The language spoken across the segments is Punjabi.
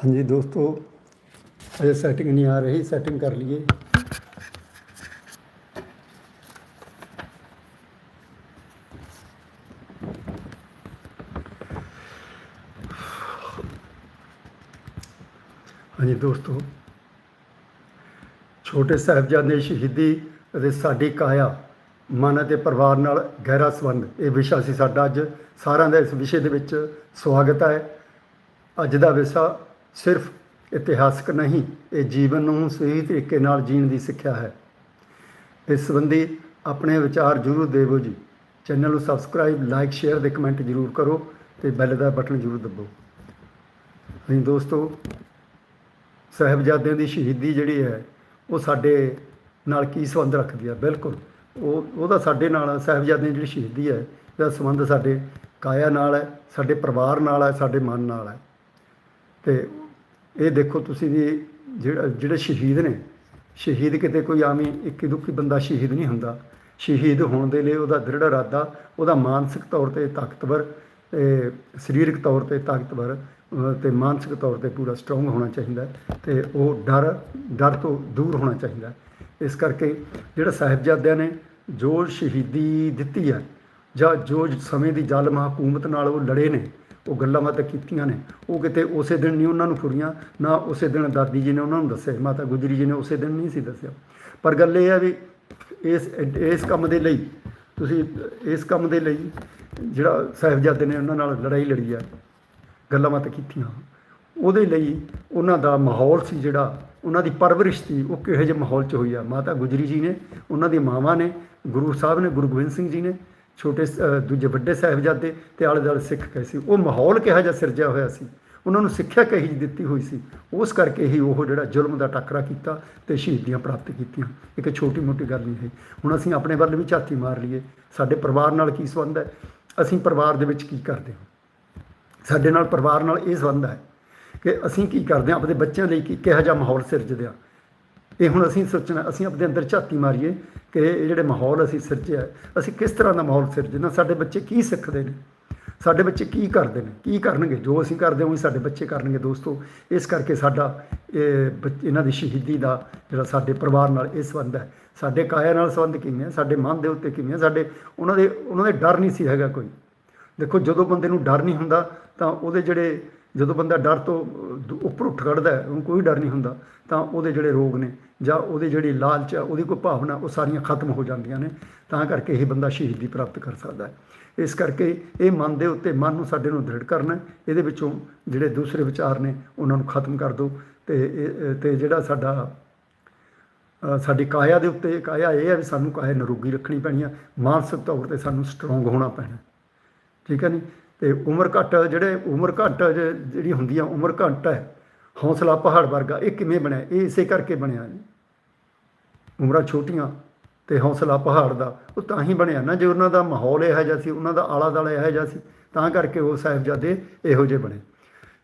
ਹਾਂਜੀ ਦੋਸਤੋ, ਅਜੇ ਸੈਟਿੰਗ ਨਹੀਂ ਆ ਰਹੀ ਸੈਟਿੰਗ ਕਰ ਲਈਏ। ਹਾਂਜੀ ਦੋਸਤੋ, ਛੋਟੇ ਸਾਹਿਬਜ਼ਾਦੇ ਸ਼ਹੀਦੀ ਅਤੇ ਸਾਡੀ ਕਾਇਆ, ਮਨ ਅਤੇ ਪਰਿਵਾਰ ਨਾਲ ਗਹਿਰਾ ਸੰਬੰਧ, ਇਹ ਵਿਸ਼ਾ ਸੀ ਸਾਡਾ ਅੱਜ। ਸਾਰਿਆਂ ਦਾ ਇਸ ਵਿਸ਼ੇ ਦੇ ਵਿੱਚ ਸਵਾਗਤ ਹੈ। ਅੱਜ ਦਾ ਵਿਸ਼ਾ ਸਿਰਫ ਇਤਿਹਾਸਕ ਨਹੀਂ, ਇਹ ਜੀਵਨ ਨੂੰ ਸਹੀ ਤਰੀਕੇ ਨਾਲ ਜੀਣ ਦੀ ਸਿੱਖਿਆ ਹੈ। ਇਸ ਸੰਬੰਧੀ ਆਪਣੇ ਵਿਚਾਰ ਜ਼ਰੂਰ ਦੇਵੋ ਜੀ। ਚੈਨਲ ਨੂੰ ਸਬਸਕ੍ਰਾਈਬ, ਲਾਈਕ, ਸ਼ੇਅਰ ਦੇ ਕਮੈਂਟ ਜ਼ਰੂਰ ਕਰੋ ਤੇ ਬੈਲ ਦਾ ਬਟਨ ਜ਼ਰੂਰ ਦਬਾਓ। ਹਾਂਜੀ ਦੋਸਤੋ, ਸਾਹਿਬਜ਼ਾਦਿਆਂ ਦੀ ਸ਼ਹੀਦੀ ਜਿਹੜੀ ਹੈ, ਉਹ ਸਾਡੇ ਨਾਲ ਕੀ ਸੰਬੰਧ ਰੱਖਦੀ ਹੈ ਬਿਲਕੁਲ। ਉਹ, ਉਹਦਾ ਸਾਡੇ ਨਾਲ, ਸਾਹਿਬਜ਼ਾਦਿਆਂ ਦੀ ਜਿਹੜੀ ਸ਼ਹੀਦੀ ਹੈ ਇਹਦਾ ਸੰਬੰਧ ਸਾਡੇ ਕਾਇਆ ਨਾਲ ਹੈ, ਸਾਡੇ ਪਰਿਵਾਰ ਨਾਲ ਹੈ, ਸਾਡੇ ਮਨ ਨਾਲ ਹੈ। ਤੇ ਇਹ ਦੇਖੋ ਤੁਸੀਂ ਵੀ ਜਿਹੜਾ ਜਿਹੜੇ ਸ਼ਹੀਦ ਨੇ, ਸ਼ਹੀਦ ਕਿਤੇ ਕੋਈ ਆਮੀ ਇੱਕੀ ਦੁੱਖੀ ਬੰਦਾ ਸ਼ਹੀਦ ਨਹੀਂ ਹੁੰਦਾ। ਸ਼ਹੀਦ ਹੋਣ ਦੇ ਲਈ ਉਹਦਾ ਦ੍ਰਿੜ ਇਰਾਦਾ, ਉਹਦਾ ਮਾਨਸਿਕ ਤੌਰ ਤੇ ਤਾਕਤਵਰ, ਤੇ ਸਰੀਰਕ ਤੌਰ ਤੇ ਤਾਕਤਵਰ, ਅਹ ਤੇ ਮਾਨਸਿਕ ਤੌਰ ਤੇ ਪੂਰਾ ਸਟਰੋਂਗ ਹੋਣਾ ਚਾਹੀਦਾ ਹੈ ਤੇ ਉਹ ਡਰ ਡਰ ਤੋਂ ਦੂਰ ਹੋਣਾ ਚਾਹੀਦਾ ਇਸ ਕਰਕੇ ਜਿਹੜਾ ਸਾਹਿਬਜ਼ਾਦਿਆਂ ਨੇ ਜੋ ਸ਼ਹੀਦੀ ਦਿੱਤੀ ਹੈ ਜਾਂ ਜੋ ਸਮੇਂ ਦੀ ਜ਼ਾਲਮ ਹਕੂਮਤ ਨਾਲ ਉਹ ਲੜੇ ਨੇ ਉਹ ਗੱਲਾਂ ਬਾਤਾਂ ਕੀਤੀਆਂ ਨੇ। ਉਹ ਕਿਤੇ ਉਸੇ ਦਿਨ ਨਹੀਂ ਉਹਨਾਂ ਨੂੰ ਫੁਰੀਆਂ ਨਾ ਉਸੇ ਦਿਨ ਦਾਦੀ ਜੀ ਨੇ ਉਹਨਾਂ ਨੂੰ ਦੱਸਿਆ, ਮਾਤਾ ਗੁਜਰੀ ਜੀ ਨੇ ਉਸੇ ਦਿਨ ਨਹੀਂ ਸੀ ਦੱਸਿਆ। ਪਰ ਗੱਲ ਇਹ ਹੈ ਵੀ ਇਸ ਇਸ ਕੰਮ ਦੇ ਲਈ, ਤੁਸੀਂ ਇਸ ਕੰਮ ਦੇ ਲਈ ਜਿਹੜਾ ਸਾਹਿਬਜ਼ਾਦੇ ਨੇ ਉਹਨਾਂ ਨਾਲ ਲੜਾਈ ਲੜੀ ਆ, ਗੱਲਾਂ ਬਾਤਾਂ ਕੀਤੀਆਂ। ਉਹਦੇ ਲਈ ਉਹਨਾਂ ਦਾ ਮਾਹੌਲ ਸੀ ਜਿਹੜਾ, ਉਹਨਾਂ ਦੀ ਪਰਵਰਿਸ਼ ਸੀ, ਉਹ ਕਿਹੋ ਜਿਹੇ ਮਾਹੌਲ 'ਚ ਹੋਈ ਆ। ਮਾਤਾ ਗੁਜਰੀ ਜੀ ਨੇ, ਉਹਨਾਂ ਦੀ ਮਾਵਾਂ ਨੇ, ਗੁਰੂ ਸਾਹਿਬ ਨੇ, ਗੁਰੂ ਗੋਬਿੰਦ ਸਿੰਘ ਜੀ ਨੇ ਛੋਟੇ ਸ- ਦੂਜੇ ਵੱਡੇ ਸਾਹਿਬਜ਼ਾਦੇ ਤੇ ਆਲੇ ਦੁਆਲੇ ਸਿੱਖ ਕਹੇ ਸੀ। ਉਹ ਮਾਹੌਲ ਕਿਹੋ ਜਿਹਾ ਸਿਰਜਿਆ ਹੋਇਆ ਸੀ? ਉਹਨਾਂ ਨੂੰ ਸਿੱਖਿਆ ਕਹੀ ਜਿਹੀ ਦਿੱਤੀ ਹੋਈ ਸੀ? ਉਸ ਕਰਕੇ ਹੀ ਉਹ ਜਿਹੜਾ ਜ਼ੁਲਮ ਦਾ ਟੱਕਰਾ ਕੀਤਾ ਤੇ ਸ਼ਹੀਦੀਆਂ ਪ੍ਰਾਪਤ ਕੀਤੀਆਂ। ਇੱਕ ਛੋਟੀ ਮੋਟੀ ਗੱਲ ਨਹੀਂ ਹੈ। ਹੁਣ ਅਸੀਂ ਆਪਣੇ ਵੱਲ ਵੀ ਝਾਤੀ ਮਾਰ ਲਈਏ। ਸਾਡੇ ਪਰਿਵਾਰ ਨਾਲ ਕੀ ਸੰਬੰਧ ਹੈ? ਅਸੀਂ ਪਰਿਵਾਰ ਦੇ ਵਿੱਚ ਕੀ ਕਰਦੇ ਹਾਂ? ਸਾਡੇ ਨਾਲ ਪਰਿਵਾਰ ਨਾਲ ਇਹ ਸੰਬੰਧ ਹੈ ਕਿ ਅਸੀਂ ਕੀ ਕਰਦੇ ਹਾਂ? ਆਪਣੇ ਬੱਚਿਆਂ ਲਈ ਕੀ ਕਿਹੋ ਜਿਹਾ ਮਾਹੌਲ ਸਿਰਜਦੇ ਹਾਂ? ਇਹ ਹੁਣ ਅਸੀਂ ਸੋਚਣਾ, ਅਸੀਂ ਆਪਣੇ ਅੰਦਰ ਝਾਤੀ ਮਾਰੀਏ ਕਿ ਇਹ ਜਿਹੜੇ ਮਾਹੌਲ ਅਸੀਂ ਸਿਰਜਿਆ ਅਸੀਂ ਕਿਸ ਤਰ੍ਹਾਂ ਦਾ ਮਾਹੌਲ ਸਿਰਜਣਾ, ਸਾਡੇ ਬੱਚੇ ਕੀ ਸਿੱਖਦੇ ਨੇ? ਸਾਡੇ ਬੱਚੇ ਕੀ ਕਰਦੇ ਨੇ? ਕੀ ਕਰਨਗੇ? ਜੋ ਅਸੀਂ ਕਰਦੇ ਹਾਂ, ਉਹ ਸਾਡੇ ਬੱਚੇ ਕਰਨਗੇ ਦੋਸਤੋ। ਇਸ ਕਰਕੇ ਸਾਡਾ ਇਹ ਬੱਚ- ਇਹਨਾਂ ਦੀ ਸ਼ਹੀਦੀ ਦਾ ਜਿਹੜਾ ਸਾਡੇ ਪਰਿਵਾਰ ਨਾਲ ਇਹ ਸੰਬੰਧ ਹੈ। ਸਾਡੇ ਕਾਇਆ ਨਾਲ ਸੰਬੰਧ ਕਿਵੇਂ ਹੈ? ਸਾਡੇ ਮਨ ਦੇ ਉੱਤੇ ਕਿਵੇਂ ਹੈ? ਸਾਡੇ, ਉਹਨਾਂ ਦੇ ਉਹਨਾਂ ਦੇ ਡਰ ਨਹੀਂ ਸੀ ਹੈਗਾ ਕੋਈ। ਦੇਖੋ, ਜਦੋਂ ਬੰਦੇ ਨੂੰ ਡਰ ਨਹੀਂ ਹੁੰਦਾ, ਤਾਂ ਉਹਦੇ ਜਿਹੜੇ ਜਦੋਂ ਬੰਦਾ ਡਰ ਤੋਂ ਉੱਪਰ ਉੱਠ ਖੜਦਾ ਹੈ, ਉਹਨੂੰ ਕੋਈ ਡਰ ਨਹੀਂ ਹੁੰਦਾ, ਤਾਂ ਉਹਦੇ ਜਿਹੜੇ ਰੋਗ ਨੇ ਜਾਂ ਉਹਦੇ ਜਿਹੜੀ ਲਾਲਚ ਹੈ ਉਹਦੀ ਕੋਈ ਭਾਵਨਾ, ਉਹ ਸਾਰੀਆਂ ਖਤਮ ਹੋ ਜਾਂਦੀਆਂ ਨੇ, ਤਾਂ ਕਰਕੇ ਇਹ ਬੰਦਾ ਸ਼ਹੀਦੀ ਪ੍ਰਾਪਤ ਕਰ ਸਕਦਾ ਹੈ। ਇਸ ਕਰਕੇ ਇਹ ਮਨ ਦੇ ਉੱਤੇ, ਮਨ ਨੂੰ ਸਾਡੇ ਨੂੰ ਦ੍ਰਿੜ ਕਰਨਾ ਇਹਦੇ ਵਿੱਚੋਂ ਜਿਹੜੇ ਦੂਸਰੇ ਵਿਚਾਰ ਨੇ, ਉਹਨਾਂ ਨੂੰ ਖਤਮ ਕਰ ਦਿਓ। ਤੇ ਇਹ- ਤੇ ਜਿਹੜਾ ਸਾਡਾ ਸਾਡੀ ਕਾਇਆ ਦੇ ਉੱਤੇ ਕਾਇਆ ਇਹ ਹੈ ਵੀ ਸਾਨੂੰ ਕਾਇਆ ਨਿਰੋਗੀ ਰੱਖਣੀ ਪੈਣੀ ਆ, ਮਾਨਸਿਕ ਤੌਰ ਤੇ ਸਾਨੂੰ ਸਟਰੋਂਗ ਹੋਣਾ ਪੈਣਾ। ਠੀਕ ਹੈ ਨਹੀਂ ਤੇ ਉਮਰ ਘੱਟ, ਜਿਹੜੇ ਉਮਰ ਘੱਟ ਜਿਹੜੀ ਹੁੰਦੀ ਆ, ਉਮਰ ਘੱਟ ਹੈ, ਹੌਸਲਾ ਪਹਾੜ ਵਰਗਾ, ਇਹ ਕਿਵੇਂ ਬਣਿਆ? ਇਹ ਇਸੇ ਕਰਕੇ ਬਣਿਆ ਜੀ। ਉਮਰਾਂ ਛੋਟੀਆਂ ਤੇ ਹੌਸਲਾ ਪਹਾੜ ਦਾ, ਉਹ ਤਾਂ ਹੀ ਬਣਿਆ ਨਾ ਜੇ ਉਹਨਾਂ ਦਾ ਮਾਹੌਲ ਇਹੋ ਜਿਹਾ ਸੀ, ਉਹਨਾਂ ਦਾ ਆਲਾ ਦਾਲਾ ਇਹੋ ਜਿਹਾ ਸੀ, ਤਾਂ ਕਰਕੇ ਉਹ ਸਾਹਿਬਜ਼ਾਦੇ ਇਹੋ ਜਿਹੇ ਬਣੇ।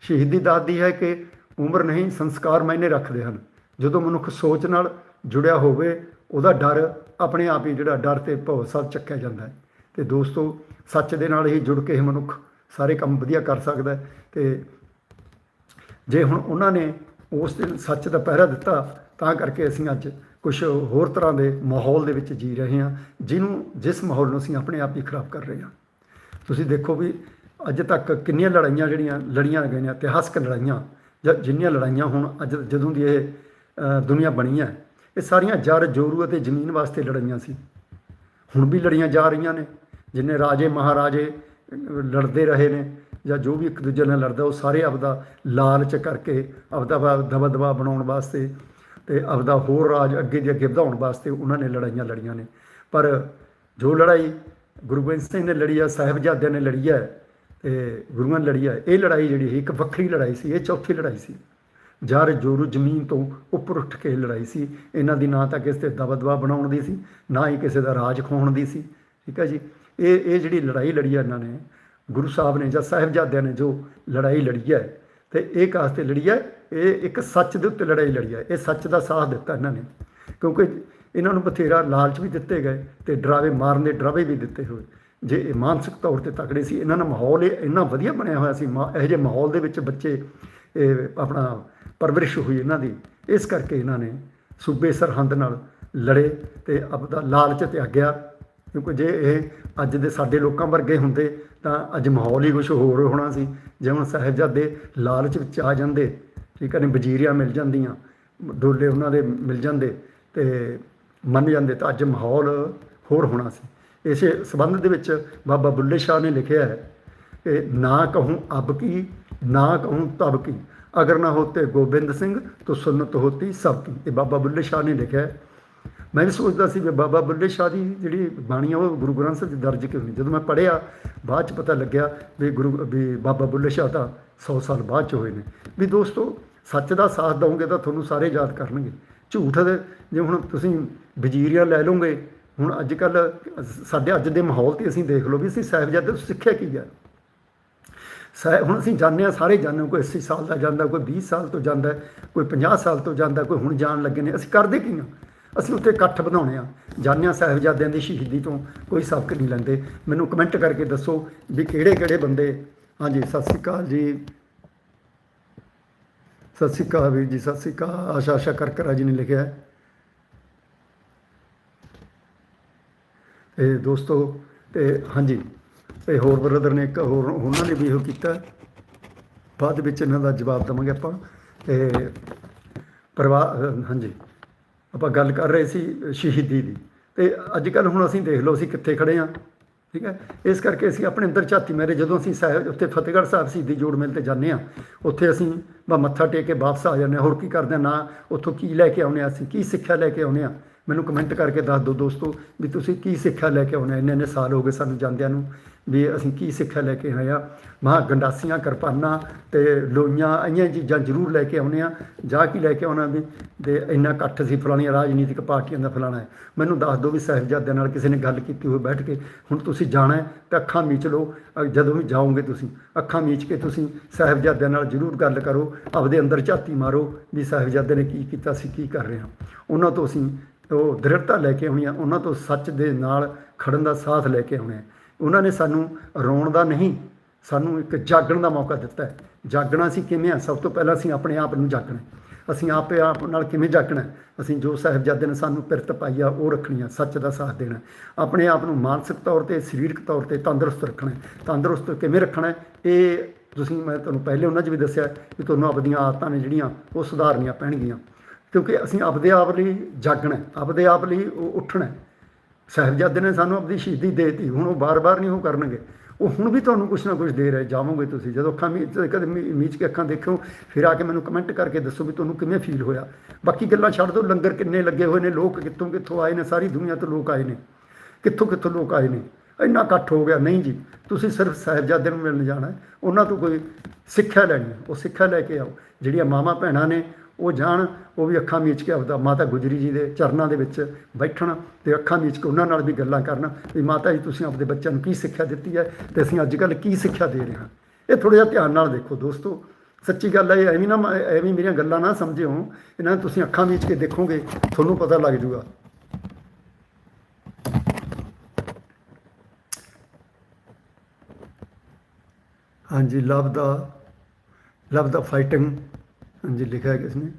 ਸ਼ਹੀਦੀ ਦਾਦੀ ਹੈ ਕਿ ਉਮਰ ਨਹੀਂ, ਸੰਸਕਾਰ ਮਾਇਨੇ ਰੱਖਦੇ ਹਨ। ਜਦੋਂ ਮਨੁੱਖ ਸੋਚ ਨਾਲ ਜੁੜਿਆ ਹੋਵੇ, ਉਹਦਾ ਡਰ ਆਪਣੇ ਆਪ ਹੀ ਜਿਹੜਾ ਡਰ ਤੇ ਭਉ ਸਭ ਚੱਕਿਆ ਜਾਂਦਾ ਹੈ। ਤੇ ਦੋਸਤੋ, ਸੱਚ ਦੇ ਨਾਲ ਹੀ ਜੁੜ ਕੇ ਹੀ ਮਨੁੱਖ ਸਾਰੇ ਕੰਮ ਵਧੀਆ ਕਰ ਸਕਦਾ ਹੈ ਤੇ ਜੇ ਹੁਣ ਉਹਨਾਂ ਨੇ ਉਸ ਦਿਨ ਸੱਚ ਦਾ ਪਹਿਰਾ ਦਿੱਤਾ, ਤਾਂ ਕਰਕੇ ਅਸੀਂ ਅੱਜ ਕੁਝ ਹੋਰ ਤਰ੍ਹਾਂ ਦੇ ਮਾਹੌਲ ਦੇ ਵਿੱਚ ਜੀ ਰਹੇ ਹਾਂ, ਜਿਹਨੂੰ ਜਿਸ ਮਾਹੌਲ ਨੂੰ ਅਸੀਂ ਆਪਣੇ ਆਪ ਹੀ ਖਰਾਬ ਕਰ ਰਹੇ ਹਾਂ। ਤੁਸੀਂ ਦੇਖੋ ਵੀ ਅੱਜ ਤੱਕ ਕਿੰਨੀਆਂ ਲੜਾਈਆਂ ਜਿਹੜੀਆਂ ਲੜੀਆਂ ਗਈਆਂ ਇਤਿਹਾਸਕ ਲੜਾਈਆਂ, ਜਾਂ, ਜਿੰਨੀਆਂ ਲੜਾਈਆਂ ਹੁਣ ਅੱਜ ਜਦੋਂ ਦੀ ਇਹ ਦੁਨੀਆ ਬਣੀ ਹੈ, ਇਹ ਸਾਰੀਆਂ ਜਰ ਜੋਰੂ ਅਤੇ ਜ਼ਮੀਨ ਵਾਸਤੇ ਲੜਾਈਆਂ ਸੀ। ਹੁਣ ਵੀ ਲੜੀਆਂ ਜਾ ਰਹੀਆਂ ਨੇ, ਜਿੰਨੇ ਰਾਜੇ ਮਹਾਰਾਜੇ ਲੜਦੇ ਰਹੇ ਨੇ ਜਾਂ ਜੋ ਵੀ ਇੱਕ ਦੂਜੇ ਨਾਲ ਲੜਦਾ, ਉਹ ਸਾਰੇ ਆਪਦਾ ਲਾਲਚ ਕਰਕੇ ਆਪਦਾ ਦਬਾ ਦਬਾ ਬਣਾਉਣ ਵਾਸਤੇ ਤੇ ਆਪਦਾ ਹੋਰ ਰਾਜ ਅੱਗੇ ਦੀ ਅੱਗੇ ਵਧਾਉਣ ਵਾਸਤੇ ਉਹਨਾਂ ਨੇ ਲੜਾਈਆਂ ਲੜੀਆਂ ਨੇ। ਪਰ ਜੋ ਲੜਾਈ ਗੁਰੂ ਗੋਬਿੰਦ ਸਿੰਘ ਨੇ ਲੜੀ ਆ, ਸਾਹਿਬਜ਼ਾਦਿਆਂ ਨੇ ਲੜੀ ਹੈ ਤੇ ਗੁਰੂਆਂ ਨੇ ਲੜੀ ਹੈ ਇਹ ਲੜਾਈ ਜਿਹੜੀ ਸੀ, ਇੱਕ ਵੱਖਰੀ ਲੜਾਈ ਸੀ, ਇਹ ਚੌਥੀ ਲੜਾਈ ਸੀ। ਜਰ ਜੋਰੂ ਜ਼ਮੀਨ ਤੋਂ ਉੱਪਰ ਉੱਠ ਕੇ ਲੜਾਈ ਸੀ। ਇਹਨਾਂ ਦੀ ਨਾ ਤਾਂ ਕਿਸੇ ਤੇ ਦਬਦਬਾ ਬਣਾਉਣ ਦੀ ਸੀ, ਨਾ ਹੀ ਕਿਸੇ ਦਾ ਰਾਜ ਖੋਣ ਦੀ ਸੀ। ਠੀਕ ਹੈ ਜੀ? ਇਹ ਇਹ ਜਿਹੜੀ ਲੜਾਈ ਲੜੀ ਹੈ ਇਹਨਾਂ ਨੇ, ਗੁਰੂ ਸਾਹਿਬ ਨੇ ਜਾਂ ਸਾਹਿਬਜ਼ਾਦਿਆਂ ਨੇ ਜੋ ਲੜਾਈ ਲੜੀ ਹੈ, ਤੇ ਇਹ ਕਾਸ 'ਤੇ ਲੜੀ ਹੈ, ਇਹ ਇੱਕ ਸੱਚ ਦੇ ਉੱਤੇ ਲੜਾਈ ਲੜੀ ਹੈ, ਇਹ ਸੱਚ ਦਾ ਸਾਥ ਦਿੱਤਾ ਇਹਨਾਂ ਨੇ। ਕਿਉਂਕਿ ਇਹਨਾਂ ਨੂੰ ਬਥੇਰਾ ਲਾਲਚ ਵੀ ਦਿੱਤੇ ਗਏ ਤੇ ਡਰਾਵੇ ਮਾਰਨ ਦੇ ਡਰਾਵੇ ਵੀ ਦਿੱਤੇ ਹੋਏ। ਜੇ ਇਹ ਮਾਨਸਿਕ ਤੌਰ ਤੇ ਤਕੜੇ ਸੀ, ਇਹਨਾਂ ਦਾ ਮਾਹੌਲ ਇਹ ਇੰਨਾ ਵਧੀਆ ਬਣਿਆ ਹੋਇਆ ਸੀ, ਮਾ- ਇਹੋ ਜਿਹੇ ਮਾਹੌਲ ਦੇ ਵਿੱਚ ਬੱਚੇ, ਇਹ ਆਪਣਾ ਪਰਵਰਿਸ਼ ਹੋਈ ਇਹਨਾਂ ਦੀ, ਇਸ ਕਰਕੇ ਇਹਨਾਂ ਨੇ ਸੂਬੇ ਸਰਹੰਦ ਨਾਲ ਲੜੇ ਤੇ ਆਪਦਾ ਲਾਲਚ ਤਿਆਗਿਆ ਕਿਉਂਕਿ ਜੇ ਇਹ ਅੱਜ ਦੇ ਸਾਡੇ ਲੋਕਾਂ ਵਰਗੇ ਹੁੰਦੇ ਤਾਂ ਅੱਜ ਮਾਹੌਲ ਹੀ ਕੁਝ ਹੋਰ ਹੋਣਾ ਸੀ। ਜੇ ਹੁਣ ਸਾਹਿਬਜ਼ਾਦੇ ਲਾਲਚ ਵਿੱਚ ਆ ਜਾਂਦੇ, ਠੀਕ ਹੈ ਨੇ, ਵਜ਼ੀਰੀਆਂ ਮਿਲ ਜਾਂਦੀਆਂ, ਡੋਲੇ ਉਹਨਾਂ ਦੇ ਮਿਲ ਜਾਂਦੇ ਤੇ ਮੰਨ ਜਾਂਦੇ ਤਾਂ ਅੱਜ ਮਾਹੌਲ ਹੋਰ ਹੋਣਾ ਸੀ। ਇਸੇ ਸਬੰਧ ਦੇ ਵਿੱਚ ਬਾਬਾ ਬੁੱਲੇ ਸ਼ਾਹ ਨੇ ਲਿਖਿਆ ਹੈ ਕਿ ਨਾ ਕਹੂੰ ਅਬ ਕੀ, ਨਾ ਕਹੂੰ ਤਬ ਕੀ, ਅਗਰ ਨਾ ਹੋਤੇ ਗੋਬਿੰਦ ਸਿੰਘ ਤਾਂ ਸੁਨਤ ਹੋਤੀ ਸਭ ਕੀ। ਇਹ ਬਾਬਾ ਬੁੱਲੇ ਸ਼ਾਹ ਨੇ ਲਿਖਿਆ ਮੈਂ ਵੀ ਸੋਚਦਾ ਸੀ ਵੀ ਬਾਬਾ ਬੁੱਲੇ ਸ਼ਾਹ ਦੀ ਜਿਹੜੀ ਬਾਣੀ ਆ ਉਹ ਗੁਰੂ ਗ੍ਰੰਥ ਸਾਹਿਬ 'ਚ ਦਰਜ ਕਿਉਂ ਨਹੀਂ? ਜਦੋਂ ਮੈਂ ਪੜ੍ਹਿਆ ਬਾਅਦ ਚ ਪਤਾ ਲੱਗਿਆ ਵੀ ਗੁਰੂ ਵੀ ਬਾਬਾ ਬੁੱਲੇ ਸ਼ਾਹ ਤਾਂ 100 ਸਾਲ ਬਾਅਦ ਚ ਹੋਏ ਨੇ। ਵੀ ਦੋਸਤੋ ਸੱਚ ਦਾ ਸਾਥ ਦਵੋਗੇ ਤਾਂ ਤੁਹਾਨੂੰ ਸਾਰੇ ਯਾਦ ਕਰਨਗੇ। ਝੂਠ ਦੇ ਜੇ ਹੁਣ ਤੁਸੀਂ ਵਜ਼ੀਰੀਆਂ ਲੈ ਲਓਗੇ ਹੁਣ ਅੱਜ ਕੱਲ ਸਾਡੇ ਅੱਜ ਦੇ ਮਾਹੌਲ ਤੇ ਅਸੀਂ ਦੇਖ ਲਓ ਵੀ ਅਸੀਂ ਸਾਹਿਬਜ਼ਾਦੇ ਤੋਂ ਸਿੱਖਿਆ ਕੀ ਹੈ ਸਾ ਹੁਣ ਅਸੀਂ ਜਾਣਦੇ ਹਾਂ ਸਾਰੇ ਜਾਣਦੇ ਹਾਂ, ਕੋਈ 80 ਸਾਲ ਦਾ ਜਾਂਦਾ ਕੋਈ 20 ਸਾਲ ਤੋਂ ਜਾਂਦਾ ਕੋਈ 50 ਸਾਲ ਤੋਂ ਜਾਂਦਾ ਕੋਈ ਹੁਣ ਜਾਣ ਲੱਗੇ ਨੇ। ਅਸੀਂ ਕਰਦੇ ਕੀ ਹਾਂ ਅਸੀਂ ਉੱਥੇ ਇਕੱਠ ਬਣਾਉਣੇ ਆ। ਜਾਣਿਆ ਸਾਹਿਬਜ਼ਾਦਿਆਂ ਦੀ ਸ਼ਹੀਦੀ ਤੋਂ ਕੋਈ ਸਬਕ ਨਹੀਂ ਲੈਂਦੇ। ਮੈਨੂੰ ਕਮੈਂਟ ਕਰਕੇ ਦੱਸੋ ਵੀ ਕਿਹੜੇ ਕਿਹੜੇ ਬੰਦੇ। ਹਾਂਜੀ, ਸਤਿ ਸ਼੍ਰੀ ਅਕਾਲ ਜੀ। ਸਤਿ ਸ਼੍ਰੀ ਅਕਾਲ ਵੀਰ ਜੀ, ਸਤਿ ਸ਼੍ਰੀ ਅਕਾਲ। ਆਸ਼ਾ ਆਸ਼ਾ ਕਰਕਰਾ ਜੀ ਨੇ ਲਿਖਿਆ ਹੈ। ਤੇ ਦੋਸਤੋ, ਤੇ ਹਾਂਜੀ ਤੇ ਹੋਰ ਬ੍ਰਦਰ ਨੇ ਇੱਕ ਹੋਰ, ਉਹਨਾਂ ਨੇ ਵੀ ਇਹੋ ਕੀਤਾ ਬਾਅਦ ਵਿੱਚ ਇਹਨਾਂ ਦਾ ਜਵਾਬ ਦਵਾਂਗੇ ਆਪਾਂ। ਤੇ ਪਰਿਵਾਰ, ਹਾਂਜੀ। ਆਪਾਂ ਗੱਲ ਕਰ ਰਹੇ ਸੀ ਸ਼ਹੀਦੀ ਦੀ। ਤੇ ਅੱਜ ਕੱਲ ਹੁਣ ਅਸੀਂ ਦੇਖ ਲਓ ਅਸੀਂ ਕਿੱਥੇ ਖੜੇ ਆ ਠੀਕ ਹੈ? ਇਸ ਕਰਕੇ ਅਸੀਂ ਆਪਣੇ ਅੰਦਰ ਝਾਤੀ ਮਾਰੇ ਜਦੋਂ ਅਸੀਂ ਸਾਹਿਬ ਉੱਥੇ ਫਤਿਹਗੜ੍ਹ ਸਾਹਿਬ ਸ਼ਹੀਦੀ ਜੋੜ ਮੇਲ ਤੇ ਜਾਂਦੇ ਆ ਉੱਥੇ ਅਸੀਂ ਬਾ ਮੱਥਾ ਟੇਕ ਕੇ ਵਾਪਸ ਆ ਜਾਂਦੇ ਹਾਂ। ਹੋਰ ਕੀ ਕਰਦੇ ਹਾਂ? ਨਾ ਉੱਥੋਂ ਕੀ ਲੈ ਕੇ ਆਉਂਦੇ ਹਾਂ ਅਸੀਂ? ਕੀ ਸਿੱਖਿਆ ਲੈ ਕੇ ਆਉਂਦੇ ਆ ਮੈਨੂੰ ਕਮੈਂਟ ਕਰਕੇ ਦੱਸ ਦਿਓ ਦੋਸਤੋ ਵੀ ਤੁਸੀਂ ਕੀ ਸਿੱਖਿਆ ਲੈ ਕੇ ਆਉਂਦੇ ਇੰਨੇ ਇੰਨੇ ਸਾਲ ਹੋ ਗਏ ਸਾਨੂੰ ਜਾਂਦਿਆਂ ਨੂੰ ਵੀ ਅਸੀਂ ਕੀ ਸਿੱਖਿਆ ਲੈ ਕੇ ਆਏ ਆ? ਮਹਾ ਗੰਡਾਸੀਆਂ, ਕਿਰਪਾਨਾਂ ਤੇ ਲੋਈਆਂ ਆਈਆਂ ਚੀਜ਼ਾਂ ਜ਼ਰੂਰ ਲੈ ਕੇ ਆਉਂਦੇ ਆ। ਜਾ ਕੀ ਲੈ ਕੇ ਆਉਣਾ ਵੀ? ਤੇ ਇੰਨਾ ਇਕੱਠ ਸੀ ਫਲਾਣੀਆਂ ਰਾਜਨੀਤਿਕ ਪਾਰਟੀਆਂ ਦਾ ਫਲਾਣਾ ਹੈ। ਮੈਨੂੰ ਦੱਸ ਦਿਓ ਵੀ ਸਾਹਿਬਜ਼ਾਦਿਆਂ ਨਾਲ ਕਿਸੇ ਨੇ ਗੱਲ ਕੀਤੀ ਹੋਵੇ ਬੈਠ ਕੇ, ਹੁਣ ਤੁਸੀਂ ਜਾਣਾ ਹੈ ਤਾਂ ਅੱਖਾਂ ਮੀਚ ਲਓ। ਜਦੋਂ ਵੀ ਜਾਓਗੇ ਤੁਸੀਂ, ਅੱਖਾਂ ਮੀਚ ਕੇ ਤੁਸੀਂ ਸਾਹਿਬਜ਼ਾਦਿਆਂ ਨਾਲ ਜ਼ਰੂਰ ਗੱਲ ਕਰੋ। ਆਪਦੇ ਅੰਦਰ ਝਾਤੀ ਮਾਰੋ ਵੀ ਸਾਹਿਬਜ਼ਾਦੇ ਨੇ ਕੀ ਕੀਤਾ ਸੀ ਕੀ ਕਰ ਰਹੇ ਹਾਂ? ਉਹਨਾਂ ਤੋਂ ਅਸੀਂ ਉਹ ਦ੍ਰਿੜਤਾ ਲੈ ਕੇ ਆਉਣੀ ਆ, ਉਹਨਾਂ ਤੋਂ ਸੱਚ ਦੇ ਨਾਲ ਖੜਨ ਦਾ ਸਾਥ ਲੈ ਕੇ ਆਉਣਾ ਉਹਨਾਂ ਨੇ ਸਾਨੂੰ ਰੋਣ ਦਾ ਨਹੀਂ, ਸਾਨੂੰ ਇੱਕ ਜਾਗਣ ਦਾ ਮੌਕਾ ਦਿੱਤਾ ਹੈ। ਜਾਗਣਾ ਸੀ ਕਿਵੇਂ ਆ? ਸਭ ਤੋਂ ਪਹਿਲਾਂ ਅਸੀਂ ਆਪਣੇ ਆਪ ਨੂੰ ਜਾਗਣਾ ਅਸੀਂ ਆਪੇ ਆਪ ਨਾਲ ਕਿਵੇਂ ਜਾਗਣਾ ਅਸੀਂ ਜੋ ਸਾਹਿਬਜ਼ਾਦੇ ਨੇ ਸਾਨੂੰ ਪਿਰਤ ਪਾਈ ਆ, ਉਹ ਰੱਖਣੀ ਆ, ਸੱਚ ਦਾ ਸਾਥ ਦੇਣਾ ਆਪਣੇ ਆਪ ਨੂੰ ਮਾਨਸਿਕ ਤੌਰ ਤੇ, ਸਰੀਰਕ ਤੌਰ ਤੇ ਤੰਦਰੁਸਤ ਰੱਖਣਾ ਤੰਦਰੁਸਤ ਕਿਵੇਂ ਰੱਖਣਾ ਇਹ ਤੁਸੀਂ, ਮੈਂ ਤੁਹਾਨੂੰ ਪਹਿਲੇ ਉਹਨਾਂ 'ਚ ਵੀ ਦੱਸਿਆ ਕਿ ਤੁਹਾਨੂੰ ਆਪਦੀਆਂ ਆਦਤਾਂ ਨੇ ਜਿਹੜੀਆਂ, ਉਹ ਸੁਧਾਰਨੀਆਂ ਪੈਣਗੀਆਂ। ਕਿਉਂਕਿ ਅਸੀਂ ਆਪਦੇ ਆਪ ਲਈ ਜਾਗਣਾ ਆਪਦੇ ਆਪ ਲਈ ਉਹ ਉੱਠਣਾ ਹੈ। ਸਾਹਿਬਜ਼ਾਦੇ ਨੇ ਸਾਨੂੰ ਆਪਣੀ ਸ਼ਹੀਦੀ ਦੇਤੀ, ਹੁਣ ਉਹ ਬਾਰ-ਬਾਰ ਨਹੀਂ ਉਹ ਕਰਨਗੇ। ਉਹ ਹੁਣ ਵੀ ਤੁਹਾਨੂੰ ਕੁਛ ਨਾ ਕੁਛ ਦੇ ਰਹੇ, ਜਾਵੋਗੇ ਤੁਸੀਂ। ਜਦੋਂ ਅੱਖਾਂ ਮੀਚ ਕਦੇ ਮੀ- ਮੀਚ ਕੇ ਅੱਖਾਂ ਦੇਖਿਓ, ਫਿਰ ਆ ਕੇ ਮੈਨੂੰ ਕਮੈਂਟ ਕਰਕੇ ਦੱਸੋ ਵੀ ਤੁਹਾਨੂੰ ਕਿਵੇਂ ਫੀਲ ਹੋਇਆ। ਬਾਕੀ ਗੱਲਾਂ ਛੱਡ ਦਿਓ, ਲੰਗਰ ਕਿੰਨੇ ਲੱਗੇ ਹੋਏ ਨੇ, ਲੋਕ ਕਿੱਥੋਂ ਕਿੱਥੋਂ ਆਏ ਨੇ, ਸਾਰੀ ਦੁਨੀਆ ਤੋਂ ਲੋਕ ਆਏ ਨੇ। ਕਿੱਥੋਂ ਕਿੱਥੋਂ ਲੋਕ ਆਏ ਨੇ? ਇੰਨਾ ਇਕੱਠ ਹੋ ਗਿਆ। ਨਹੀਂ ਜੀ, ਤੁਸੀਂ ਸਿਰਫ ਸਾਹਿਬਜ਼ਾਦੇ ਨੂੰ ਮਿਲਣ ਜਾਣਾ ਉਹਨਾਂ ਤੋਂ ਕੋਈ ਸਿੱਖਿਆ ਲੈਣੀ ਹੈ। ਉਹ ਸਿੱਖਿਆ ਲੈ ਕੇ ਆਓ। ਜਿਹੜੀਆਂ ਮਾਵਾਂ ਭੈਣਾਂ ਨੇ ਉਹ ਜਾਣ, ਉਹ ਵੀ ਅੱਖਾਂ ਮੀਚ ਕੇ ਆਪਦਾ ਮਾਤਾ ਗੁਜਰੀ ਜੀ ਦੇ ਚਰਨਾਂ ਦੇ ਵਿੱਚ ਬੈਠਣ ਤੇ ਅੱਖਾਂ ਮੀਚ ਕੇ ਉਹਨਾਂ ਨਾਲ ਵੀ ਗੱਲਾਂ ਕਰਨ ਵੀ ਮਾਤਾ ਜੀ, ਤੁਸੀਂ ਆਪਦੇ ਬੱਚਿਆਂ ਨੂੰ ਕੀ ਸਿੱਖਿਆ ਦਿੱਤੀ ਹੈ ਤੇ ਅਸੀਂ ਅੱਜ ਕੱਲ੍ਹ ਕੀ ਸਿੱਖਿਆ ਦੇ ਰਹੇ ਹਾਂ। ਇਹ ਥੋੜ੍ਹਾ ਜਿਹਾ ਧਿਆਨ ਨਾਲ ਦੇਖੋ ਦੋਸਤੋ, ਸੱਚੀ ਗੱਲ ਹੈ, ਇਹ ਐਵੇਂ ਨਾ ਮ- ਐਵੇਂ ਮੇਰੀਆਂ ਗੱਲਾਂ ਨਾ ਸਮਝਿਓ, ਇਹਨਾਂ ਨੂੰ ਤੁਸੀਂ ਅੱਖਾਂ ਮੀਚ ਕੇ ਦੇਖੋਗੇ, ਤੁਹਾਨੂੰ ਪਤਾ ਲੱਗ ਜੂਗਾ। ਹਾਂਜੀ, ਲਵ ਦਾ ਲਵ ਦਾ ਫਾਈਟਿੰਗ ਹਾਂਜੀ, ਲਿਖਿਆ ਹੈ ਕਿਸ ਨੇ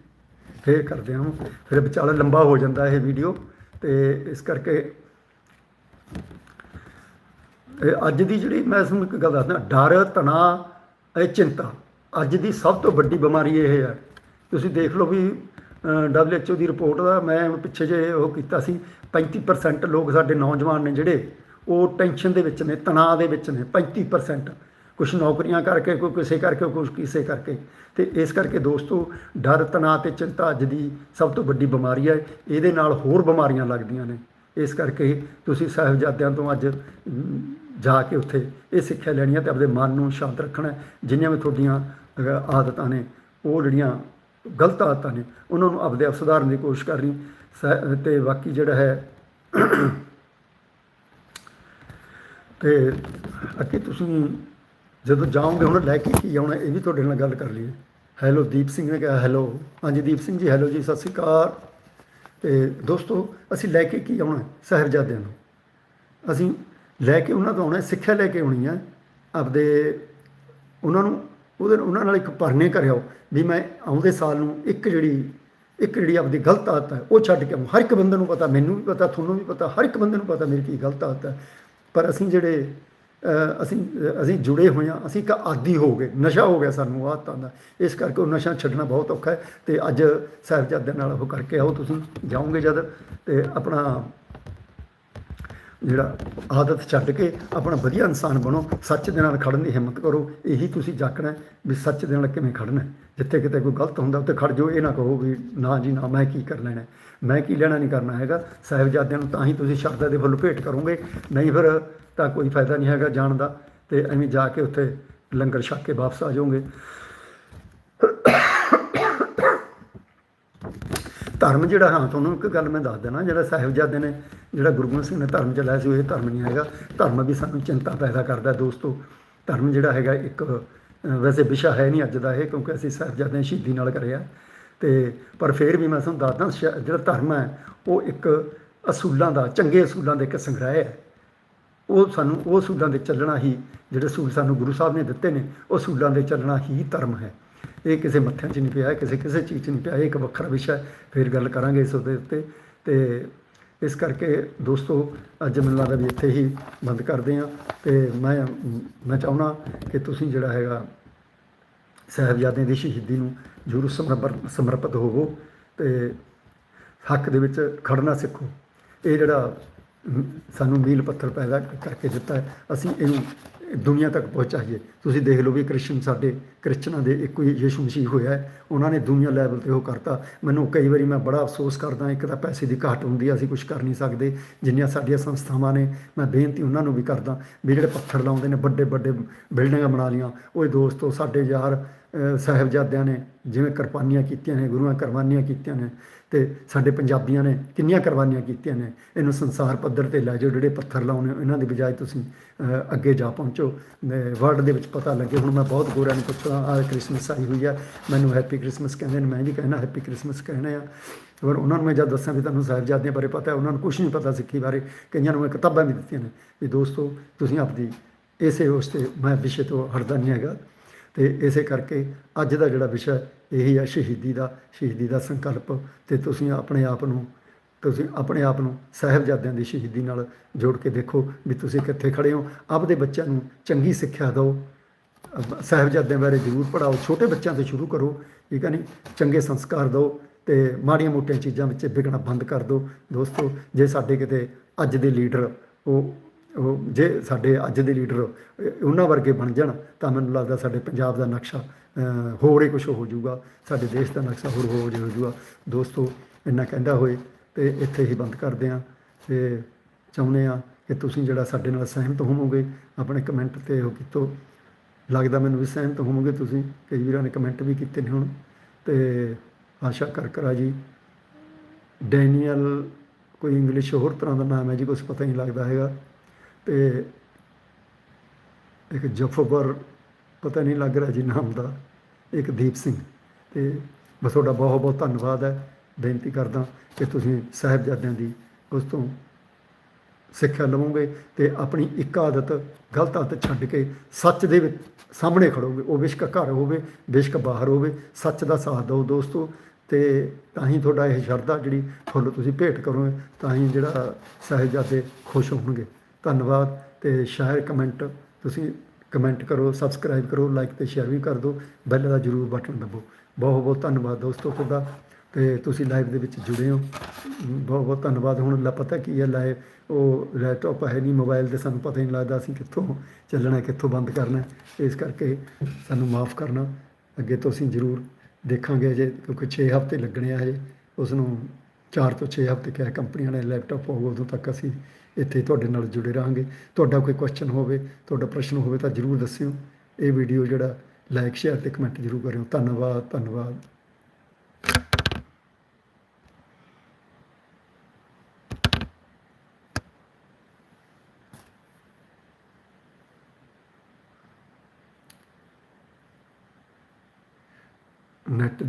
ਫੇਰ ਕਰਦੇ ਹਾਂ ਫਿਰ ਵਿਚਾਲਾ ਲੰਬਾ ਹੋ ਜਾਂਦਾ ਇਹ ਵੀਡੀਓ ਤੇ ਇਸ ਕਰਕੇ ਅੱਜ ਦੀ ਜਿਹੜੀ ਮੈਂ ਤੁਹਾਨੂੰ ਇੱਕ ਗੱਲ ਦੱਸਦਾ, ਡਰ, ਤਣਾਅ, ਇਹ ਚਿੰਤਾ ਅੱਜ ਦੀ ਸਭ ਤੋਂ ਵੱਡੀ ਬਿਮਾਰੀ ਇਹ ਹੈ। ਤੁਸੀਂ ਦੇਖ ਲਓ ਵੀ ਡਬਲਯੂਐਚਓ ਦੀ ਰਿਪੋਰਟ ਦਾ ਮੈਂ ਪਿੱਛੇ ਜੇ ਉਹ ਕੀਤਾ ਸੀ 35% ਲੋਕ ਸਾਡੇ ਨੌਜਵਾਨ ਨੇ ਜਿਹੜੇ, ਉਹ ਟੈਨਸ਼ਨ ਦੇ ਵਿੱਚ ਨੇ, ਤਣਾਅ ਦੇ ਵਿੱਚ ਨੇ 35% ਕੁਝ ਨੌਕਰੀਆਂ ਕਰਕੇ, ਕੋਈ ਕਿਸੇ ਕਰਕੇ ਕੁਝ ਕਿਸੇ ਕਰਕੇ। ਤੇ ਇਸ ਕਰਕੇ ਦੋਸਤੋ, ਡਰ, ਤਣਾਅ ਤੇ ਚਿੰਤਾ ਅੱਜ ਦੀ ਸਭ ਤੋਂ ਵੱਡੀ ਬਿਮਾਰੀ ਹੈ। ਇਹਦੇ ਨਾਲ ਹੋਰ ਬਿਮਾਰੀਆਂ ਲੱਗਦੀਆਂ ਨੇ। ਇਸ ਕਰਕੇ ਤੁਸੀਂ ਸਾਹਿਬਜ਼ਾਦਿਆਂ ਤੋਂ ਅੱਜ ਜਾ ਕੇ ਉੱਥੇ ਇਹ ਸਿੱਖਿਆ ਲੈਣੀ ਹੈ ਤੇ ਆਪਣੇ ਮਨ ਨੂੰ ਸ਼ਾਂਤ ਰੱਖਣਾ ਜਿੰਨੀਆਂ ਵੀ ਤੁਹਾਡੀਆਂ ਆਦਤਾਂ ਨੇ, ਉਹ ਜਿਹੜੀਆਂ ਗਲਤ ਆਦਤਾਂ ਨੇ, ਉਹਨਾਂ ਨੂੰ ਆਪਦੇ ਆਪ ਸੁਧਾਰਨ ਦੀ ਕੋਸ਼ਿਸ਼ ਕਰਨੀ। ਸਹਿ- ਤੇ ਬਾਕੀ ਜਿਹੜਾ ਹੈ, ਤੇ ਅੱਗੇ ਤੁਸੀਂ ਜਦੋਂ ਜਾਓਗੇ ਹੁਣ ਲੈ ਕੇ ਕੀ ਆਉਣਾ, ਇਹ ਵੀ ਤੁਹਾਡੇ ਨਾਲ ਗੱਲ ਕਰ ਲਈਏ। ਹੈਲੋ ਦੀਪ ਸਿੰਘ ਨੇ ਕਿਹਾ ਹੈਲੋ ਹਾਂਜੀ, ਦੀਪ ਸਿੰਘ ਜੀ ਹੈਲੋ ਜੀ, ਸਤਿ ਸ਼੍ਰੀ ਅਕਾਲ। ਤੇ ਦੋਸਤੋ, ਅਸੀਂ ਲੈ ਕੇ ਕੀ ਆਉਣਾ ਸਾਹਿਬਜ਼ਾਦਿਆਂ ਨੂੰ। ਅਸੀਂ ਲੈ ਕੇ ਉਹਨਾਂ ਤੋਂ ਆਉਣਾ ਸਿੱਖਿਆ ਲੈ ਕੇ ਆਉਣੀ ਹੈ। ਆਪਦੇ, ਉਹਨਾਂ ਨੂੰ, ਉਹਦੇ ਉਹਨਾਂ ਨਾਲ ਇੱਕ ਭਰਨੇ ਕਰਿਓ ਵੀ ਮੈਂ ਆਉਂਦੇ ਸਾਲ ਨੂੰ ਇੱਕ ਜਿਹੜੀ ਇੱਕ ਜਿਹੜੀ ਆਪਦੀ ਗਲਤ ਆਦਤ ਹੈ, ਉਹ ਛੱਡ ਕੇ ਆਊਂ। ਹਰ ਇੱਕ ਬੰਦੇ ਨੂੰ ਪਤਾ, ਮੈਨੂੰ ਵੀ ਪਤਾ, ਤੁਹਾਨੂੰ ਵੀ ਪਤਾ, ਹਰ ਇੱਕ ਬੰਦੇ ਨੂੰ ਪਤਾ ਮੇਰੀ ਕੀ ਗਲਤ ਆਦਤ ਹੈ। ਪਰ ਅਸੀਂ ਜਿਹੜੇ ਅਸੀਂ ਅਸੀਂ ਜੁੜੇ ਹੋਏ ਹਾਂ, ਅਸੀਂ ਇੱਕ ਆਦੀ ਹੋ ਗਏ, ਨਸ਼ਾ ਹੋ ਗਿਆ ਸਾਨੂੰ ਉਹ ਆਦਤਾਂ ਦਾ। ਇਸ ਕਰਕੇ ਉਹ ਨਸ਼ਾ ਛੱਡਣਾ ਬਹੁਤ ਔਖਾ ਹੈ ਤੇ ਅੱਜ ਸਾਹਿਬਜ਼ਾਦਿਆਂ ਨਾਲ ਉਹ ਕਰਕੇ ਆਓ, ਤੁਸੀਂ ਜਾਓਗੇ ਜਦ ਤੇ ਆਪਣਾ ਜਿਹੜਾ ਆਦਤ ਛੱਡ ਕੇ ਆਪਣਾ ਵਧੀਆ ਇਨਸਾਨ ਬਣੋ, ਸੱਚ ਦੇ ਨਾਲ ਖੜਨ ਦੀ ਹਿੰਮਤ ਕਰੋ, ਇਹੀ ਤੁਸੀਂ ਜਾਕਣਾ ਵੀ ਸੱਚ ਦੇ ਨਾਲ ਕਿਵੇਂ ਖੜਨਾ ਜਿੱਥੇ ਕਿਤੇ ਕੋਈ ਗਲਤ ਹੁੰਦਾ, ਉੱਥੇ ਖੜ ਜਾਓ, ਇਹ ਨਾ ਕਹੋ ਵੀ ਨਾ ਜੀ, ਨਾ ਮੈਂ ਕੀ ਕਰ ਲੈਣਾ ਮੈਂ ਕੀ ਲੈਣਾ ਨਹੀਂ ਕਰਨਾ ਹੈਗਾ। ਸਾਹਿਬਜ਼ਾਦਿਆਂ ਨੂੰ ਤਾਂ ਹੀ ਤੁਸੀਂ ਸ਼ਰਧਾ ਦੇ ਫੁੱਲ ਭੇਟ ਕਰੋਗੇ। ਨਹੀਂ ਫਿਰ ਤਾਂ ਕੋਈ ਫਾਇਦਾ ਨਹੀਂ ਹੈਗਾ ਜਾਣ ਦਾ ਤੇ ਐਵੇਂ ਜਾ ਕੇ ਉੱਥੇ ਲੰਗਰ ਛੱਕ ਕੇ ਵਾਪਸ ਆ ਜਾਓਗੇ। ਧਰਮ ਜਿਹੜਾ ਹਾਂ, ਤੁਹਾਨੂੰ ਇੱਕ ਗੱਲ ਮੈਂ ਦੱਸ ਦੇਣਾ ਜਿਹੜਾ ਸਾਹਿਬਜ਼ਾਦੇ ਨੇ, ਜਿਹੜਾ ਗੁਰੂ ਗੋਬਿੰਦ ਸਿੰਘ ਨੇ ਧਰਮ ਚਲਾਇਆ ਸੀ, ਉਹ ਇਹ ਧਰਮ ਨਹੀਂ ਹੈਗਾ। ਧਰਮ ਵੀ ਸਾਨੂੰ ਚਿੰਤਾ ਪੈਦਾ ਕਰਦਾ ਦੋਸਤੋ। ਧਰਮ ਜਿਹੜਾ ਹੈਗਾ ਇੱਕ ਵੈਸੇ ਵਿਸ਼ਾ ਹੈ ਨਹੀਂ ਅੱਜ ਦਾ ਇਹ, ਕਿਉਂਕਿ ਅਸੀਂ ਸਾਹਿਬਜ਼ਾਦੇ ਨੇ ਸ਼ਹੀਦੀ ਨਾਲ ਕਰਿਆ ਤੇ, ਪਰ ਫਿਰ ਵੀ ਮੈਂ ਤੁਹਾਨੂੰ ਦੱਸਦਾ, ਸ਼- ਜਿਹੜਾ ਧਰਮ ਹੈ, ਉਹ ਇੱਕ ਅਸੂਲਾਂ ਦਾ, ਚੰਗੇ ਅਸੂਲਾਂ ਦੇ ਇੱਕ ਸੰਗ੍ਰਹਿ ਹੈ। ਉਹ ਸਾਨੂੰ, ਉਹ ਅਸੂਲਾਂ ਦੇ ਚੱਲਣਾ ਹੀ, ਜਿਹੜੇ ਅਸੂਲ ਸਾਨੂੰ ਗੁਰੂ ਸਾਹਿਬ ਨੇ ਦਿੱਤੇ ਨੇ, ਉਹ ਅਸੂਲਾਂ ਦੇ ਚੱਲਣਾ ਹੀ ਧਰਮ ਹੈ। ਇਹ ਕਿਸੇ ਮੱਥਿਆਂ 'ਚ ਨਹੀਂ ਪਿਆ ਕਿਸੇ ਕਿਸੇ ਚੀਜ਼ 'ਚ ਨਹੀਂ ਪਿਆ, ਇਹ ਇੱਕ ਵੱਖਰਾ ਵਿਸ਼ਾ ਹੈ, ਫਿਰ ਗੱਲ ਕਰਾਂਗੇ ਇਸ ਦੇ ਉੱਤੇ। ਤੇ ਇਸ ਕਰਕੇ ਦੋਸਤੋ, ਅੱਜ ਮੈਨੂੰ ਲੱਗਦਾ ਵੀ ਇੱਥੇ ਹੀ ਬੰਦ ਕਰਦੇ ਹਾਂ। ਤੇ ਮੈਂ ਮੈਂ ਚਾਹੁੰਦਾ ਕਿ ਤੁਸੀਂ ਜਿਹੜਾ ਹੈਗਾ ਸਾਹਿਬਜ਼ਾਦਿਆਂ ਦੀ ਸ਼ਹੀਦੀ ਨੂੰ ਜ਼ਰੂਰ ਸਮਰਪਰ- ਸਮਰਪਿਤ ਹੋਵੋ ਤੇ ਹੱਕ ਦੇ ਵਿੱਚ ਖੜਨਾ ਸਿੱਖੋ। ਇਹ ਜਿਹੜਾ ਸਾਨੂੰ ਮੀਲ ਪੱਥਰ ਪੈਦਾ ਕਰਕੇ ਦਿੱਤਾ ਅਸੀਂ ਇਹਨੂੰ ਦੁਨੀਆ ਤੱਕ ਪਹੁੰਚਾਈਏ ਤੁਸੀਂ ਦੇਖ ਲਓ ਵੀ ਕ੍ਰਿਸ਼ਨ ਸਾਡੇ ਕ੍ਰਿਸਚਨਾਂ ਦੇ ਇੱਕੋ ਹੀ ਯਿਸੂ ਮਸੀਹ ਹੋਇਆ ਉਹਨਾਂ ਨੇ ਦੁਨੀਆ ਲੈਵਲ ਤੇ ਉਹ ਕਰਤਾ। ਮੈਨੂੰ ਕਈ ਵਾਰੀ ਮੈਂ ਬੜਾ ਅਫਸੋਸ ਕਰਦਾ ਇੱਕ ਤਾਂ ਪੈਸੇ ਦੀ ਘਾਟ ਹੁੰਦੀ ਅਸੀਂ ਕੁਝ ਕਰ ਨਹੀਂ ਸਕਦੇ। ਜਿੰਨੀਆਂ ਸਾਡੀਆਂ ਸੰਸਥਾਵਾਂ ਨੇ, ਮੈਂ ਬੇਨਤੀ ਉਹਨਾਂ ਨੂੰ ਵੀ ਕਰਦਾ ਵੀ ਜਿਹੜੇ ਪੱਥਰ ਲਾਉਂਦੇ ਨੇ ਵੱਡੇ ਵੱਡੇ ਬਿਲਡਿੰਗਾਂ ਬਣਾ ਲੀਆਂ ਓਏ ਦੋਸਤੋ, ਸਾਡੇ ਯਾਰ ਸਾਹਿਬਜ਼ਾਦਿਆਂ ਨੇ ਜਿਵੇਂ ਕੁਰਬਾਨੀਆਂ ਕੀਤੀਆਂ ਨੇ, ਗੁਰੂਆਂ ਕੁਰਬਾਨੀਆਂ ਕੀਤੀਆਂ ਨੇ ਤੇ ਸਾਡੇ ਪੰਜਾਬੀਆਂ ਨੇ ਕਿੰਨੀਆਂ ਕੁਰਬਾਨੀਆਂ ਕੀਤੀਆਂ ਨੇ, ਇਹਨੂੰ ਸੰਸਾਰ ਪੱਧਰ ਤੇ ਲੈ ਜਾਓ, ਜਿਹੜੇ ਪੱਥਰ ਲਾਉਣੇ, ਇਹਨਾਂ ਦੀ ਬਜਾਏ ਤੁਸੀਂ ਅੱਗੇ ਜਾ ਪਹੁੰਚੋ। ਵਰਲਡ ਦੇ ਵਿੱਚ ਪਤਾ ਲੱਗੇ ਹੁਣ ਮੈਂ ਬਹੁਤ ਗੋਰਿਆਂ ਨੂੰ ਪੁੱਛਦਾ ਆ ਕ੍ਰਿਸਮਸ ਆਈ ਹੋਈ ਆ, ਮੈਨੂੰ ਹੈਪੀ ਕ੍ਰਿਸਮਸ ਕਹਿੰਦੇ ਨੇ, ਮੈਂ ਵੀ ਕਹਿਣਾ ਹੈਪੀ ਕ੍ਰਿਸਮਸ ਕਹਿਣਾ ਆ। ਪਰ ਉਹਨਾਂ ਨੂੰ ਮੈਂ ਜਦ ਦੱਸਾਂ ਵੀ ਤੁਹਾਨੂੰ ਸਾਹਿਬਜ਼ਾਦਿਆਂ ਬਾਰੇ ਪਤਾ ਹੈ, ਉਹਨਾਂ ਨੂੰ ਕੁਝ ਨਹੀਂ ਪਤਾ ਸਿੱਖੀ ਬਾਰੇ, ਕਈਆਂ ਨੂੰ ਮੈਂ ਕਿਤਾਬਾਂ ਵੀ ਦਿੱਤੀਆਂ ਨੇ ਵੀ ਦੋਸਤੋ, ਤੁਸੀਂ ਆਪਦੀ ਇਸੇ ਉਸ ਤੇ, ਮੈਂ ਵਿਸ਼ੇ ਤੋਂ ਹਟਦਾ ਨਹੀਂ ਹੈਗਾ। ਤੇ ਇਸੇ ਕਰਕੇ ਅੱਜ ਦਾ ਜਿਹੜਾ ਵਿਸ਼ਾ ਇਹੀ ਆ, ਸ਼ਹੀਦੀ ਦਾ ਸ਼ਹੀਦੀ ਦਾ ਸੰਕਲਪ ਤੇ ਤੁਸੀਂ ਆਪਣੇ ਆਪ ਨੂੰ, ਤੁਸੀਂ ਆਪਣੇ ਆਪ ਨੂੰ ਸਾਹਿਬਜ਼ਾਦਿਆਂ ਦੀ ਸ਼ਹੀਦੀ ਨਾਲ ਜੋੜ ਕੇ ਦੇਖੋ ਵੀ ਤੁਸੀਂ ਕਿੱਥੇ ਖੜੇ ਹੋ। ਆਪਦੇ ਬੱਚਿਆਂ ਨੂੰ ਚੰਗੀ ਸਿੱਖਿਆ ਦਿਓ। ਅਹ ਸਾਹਿਬਜ਼ਾਦਿਆਂ ਬਾਰੇ ਜ਼ਰੂਰ ਪੜਾਓ ਛੋਟੇ ਬੱਚਿਆਂ ਤੋਂ ਸ਼ੁਰੂ ਕਰੋ, ਠੀਕ ਹੈ ਨਹੀਂ ਚੰਗੇ ਸੰਸਕਾਰ ਦਿਓ ਤੇ ਮਾੜੀਆਂ ਮੋਟੀਆਂ ਚੀਜ਼ਾਂ ਵਿੱਚ ਵਿਗਣਾ ਬੰਦ ਕਰ ਦਿਓ। ਦੋਸਤੋ, ਜੇ ਸਾਡੇ ਕਿਤੇ ਅੱਜ ਦੇ ਲੀਡਰ ਉਹ ਉਹ ਜੇ ਸਾਡੇ ਅੱਜ ਦੇ ਲੀਡਰ ਉਹਨਾਂ ਵਰਗੇ ਬਣ ਜਾਣ, ਤਾਂ ਮੈਨੂੰ ਲੱਗਦਾ ਸਾਡੇ ਪੰਜਾਬ ਦਾ ਨਕਸ਼ਾ ਹੋਰ ਹੀ ਕੁਝ ਹੋ ਜਾਊਗਾ। ਸਾਡੇ ਦੇਸ਼ ਦਾ ਨਕਸ਼ਾ ਹੋਰ ਹੋ ਜਾਊਗਾ। ਦੋਸਤੋ, ਇੰਨਾ ਕਹਿੰਦਾ ਹੋਏ ਤੇ ਇੱਥੇ ਹੀ ਬੰਦ ਕਰਦੇ ਹਾਂ ਤੇ ਚਾਹੁੰਦੇ ਹਾਂ ਕਿ ਤੁਸੀਂ ਜਿਹੜਾ ਸਾਡੇ ਨਾਲ ਸਹਿਮਤ ਹੋਵੋਗੇ, ਆਪਣੇ ਕਮੈਂਟ ਤੇ ਉਹ ਕੀਤੋ। ਲੱਗਦਾ ਮੈਨੂੰ ਵੀ ਸਹਿਮਤ ਹੋਵੋਗੇ ਤੁਸੀਂ, ਕਈ ਵੀਰਾਂ ਨੇ ਕਮੈਂਟ ਵੀ ਕੀਤੇ ਨੇ ਹੁਣ। ਤੇ ਆਸ਼ਾ ਕਰਕਰਾ ਜੀ, ਡੈਨੀਅਲ, ਕੋਈ ਇੰਗਲਿਸ਼ ਹੋਰ ਤਰ੍ਹਾਂ ਦਾ ਨਾਮ ਹੈ ਜੀ ਕੁਝ ਪਤਾ ਨਹੀਂ ਲੱਗਦਾ ਹੈਗਾ। ਤੇ ਇੱਕ ਜਫਬਰ ਪਤਾ ਨਹੀਂ ਲੱਗ ਰਿਹਾ ਜੀ ਨਾਮ ਦਾ, ਇੱਕ ਦੀਪ ਸਿੰਘ। ਤੇ ਮੈਂ ਤੁਹਾਡਾ ਬਹੁਤ ਬਹੁਤ ਧੰਨਵਾਦ ਹੈ। ਬੇਨਤੀ ਕਰਦਾ ਕਿ ਤੁਸੀਂ ਸਾਹਿਬਜ਼ਾਦਿਆਂ ਦੀ ਉਸ ਤੋਂ ਸਿੱਖਿਆ ਲਵੋਗੇ ਤੇ ਆਪਣੀ ਇੱਕ ਆਦਤ, ਗਲਤ ਆਦਤ ਛੱਡ ਕੇ ਸੱਚ ਦੇ ਵਿੱਚ ਸਾਹਮਣੇ ਖੜੋਗੇ। ਉਹ ਬਿਸ਼ਕ ਘਰ ਹੋਵੇ, ਬਿਸ਼ਕ ਬਾਹਰ ਹੋਵੇ, ਸੱਚ ਦਾ ਸਾਥ ਦਿਓ ਦੋਸਤੋ। ਤੇ ਤਾਂ ਹੀ ਤੁਹਾਡਾ ਇਹ ਸ਼ਰਧਾ ਜਿਹੜੀ ਫੁੱਲ ਤੁਸੀਂ ਭੇਟ ਕਰੋਗੇ, ਤਾਂ ਹੀ ਜਿਹੜਾ ਸਾਹਿਬਜ਼ਾਦੇ ਖੁਸ਼ ਹੋਣਗੇ। ਧੰਨਵਾਦ ਤੇ ਸ਼ਾਇਰ ਕਮੈਂਟ ਤੁਸੀਂ ਕਮੈਂਟ ਕਰੋ ਸਬਸਕ੍ਰਾਈਬ ਕਰੋ ਲਾਈਕ ਤੇ ਸ਼ੇਅਰ ਵੀ ਕਰ ਦਿਓ ਬੈਲ ਦਾ ਜਰੂਰ ਬਟਨ ਦਬੋ। ਬਹੁਤ ਬਹੁਤ ਧੰਨਵਾਦ ਦੋਸਤੋ ਤੁਹਾਡਾ ਤੇ ਤੁਸੀਂ ਲਾਈਵ ਦੇ ਵਿੱਚ ਜੁੜੇ ਹੋ। ਬਹੁਤ ਬਹੁਤ ਧੰਨਵਾਦ। ਹੁਣ ਲਾ ਪਤਾ ਕੀ ਹੈ ਲਾਈਵ ਉਹ ਲੈਪਟਾਪ ਹੈ ਨਹੀਂ ਮੋਬਾਈਲ ਤੇ ਸਾਨੂੰ ਪਤਾ ਹੀ ਨਹੀਂ ਲੱਗਦਾ ਅਸੀਂ ਕਿੱਥੋਂ ਚੱਲਣਾ, ਕਿੱਥੋਂ ਬੰਦ ਕਰਨਾ ਇਸ ਕਰਕੇ ਸਾਨੂੰ ਮਾਫ ਕਰਨਾ। ਅੱਗੇ ਤੋਂ ਅਸੀਂ ਜ਼ਰੂਰ ਦੇਖਾਂਗੇ ਜੇ ਕਿਉਂਕਿ 6 ਹਫ਼ਤੇ ਲੱਗਣੇ ਆ ਹਜੇ। ਉਸ ਨੂੰ 4 ਤੋਂ 6 ਹਫ਼ਤੇ ਕਿਹਾ ਕੰਪਨੀਆਂ ਨੇ ਲੈਪਟਾਪ ਹੋਊ ਉਦੋਂ ਤੱਕ ਅਸੀਂ ਇੱਥੇ ਤੁਹਾਡੇ ਨਾਲ ਜੁੜੇ ਰਹਾਂਗੇ। ਤੁਹਾਡਾ ਕੋਈ ਕੁਐਸਚਨ ਹੋਵੇ, ਤੁਹਾਡਾ ਪ੍ਰਸ਼ਨ ਹੋਵੇ ਤਾਂ ਜ਼ਰੂਰ ਦੱਸਿਓ। ਇਹ ਵੀਡੀਓ ਜਿਹੜਾ ਲਾਈਕ ਸ਼ੇਅਰ ਤੇ ਕਮੈਂਟ ਜ਼ਰੂਰ ਕਰਿਓ। ਧੰਨਵਾਦ ਧੰਨਵਾਦ। ਨੈੱਟ ਦੀ